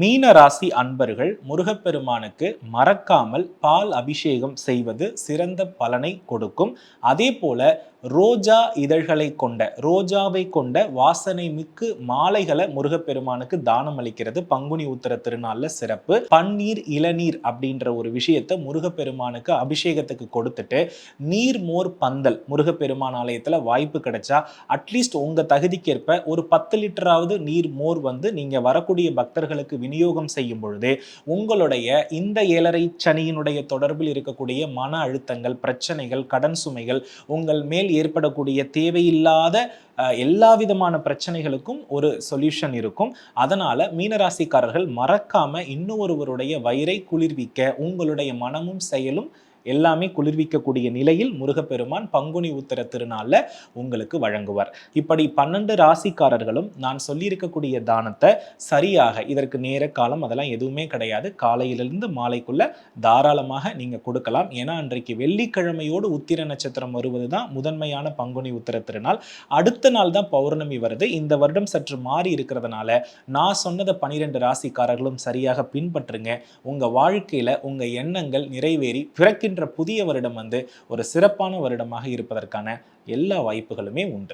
மீன ராசி அன்பர்கள் முருகப்பெருமானுக்கு மறக்காமல் பால் அபிஷேகம் செய்வது சிறந்த பலனை கொடுக்கும். அதே போல ரோஜா இதழ்களை கொண்ட ரோஜாவை கொண்ட வாசனை மிக்கு மாலைகளை முருகப்பெருமானுக்கு தானம் அளிக்கிறது. பங்குனி உத்தர திருநாள்ல சிறப்பு. பன்னீர் இளநீர் அப்படின்ற ஒரு விஷயத்தை முருகப்பெருமானுக்கு அபிஷேகத்துக்கு கொடுத்துட்டு நீர் மோர் பந்தல் முருகப்பெருமான் ஆலயத்துல வாய்ப்பு கிடைச்சா அட்லீஸ்ட் உங்க தகுதிக்கேற்ப ஒரு பத்து லிட்டராவது நீர் மோர் வந்து நீங்க வரக்கூடிய பக்தர்களுக்கு விநியோகம் செய்யும் பொழுது உங்களுடைய இந்த ஏழரை சனியினுடைய தொடர்பில் இருக்கக்கூடிய மன அழுத்தங்கள் பிரச்சனைகள் கடன் சுமைகள் உங்கள் மேல் ஏற்படக்கூடிய தேவையில்லாத அஹ், எல்லா விதமான பிரச்சனைகளுக்கும் ஒரு சொல்யூஷன் இருக்கும். அதனால மீனராசிக்காரர்கள் மறக்காம இன்னொருவருடைய வயிறை குளிர்விக்க உங்களுடைய மனமும் செயலும் எல்லாமே குளிர்விக்கக்கூடிய நிலையில் முருகப்பெருமான் பங்குனி உத்தர திருநாளில் உங்களுக்கு வழங்குவார். இப்படி பன்னெண்டு ராசிக்காரர்களும் நான் சொல்லியிருக்கக்கூடிய தானத்தை சரியாக இதற்கு நேர காலம் அதெல்லாம் எதுவுமே கிடையாது. காலையிலிருந்து மாலைக்குள்ள தாராளமாக நீங்க கொடுக்கலாம். ஏன்னா அன்றைக்கு வெள்ளிக்கிழமையோடு உத்திர நட்சத்திரம் வருவது தான் முதன்மையான பங்குனி உத்தர திருநாள். அடுத்த நாள் தான் பௌர்ணமி வருது. இந்த வருடம் சற்று மாறி இருக்கிறதுனால நான் சொன்னதை பனிரெண்டு ராசிக்காரர்களும் சரியாக பின்பற்றுங்க. உங்க வாழ்க்கையில உங்க எண்ணங்கள் நிறைவேறி பிறக்கின்ற புதிய வருடம் வந்து ஒரு சிறப்பான வருடமாக இருப்பதற்கான எல்லா வாய்ப்புகளுமே உண்டு.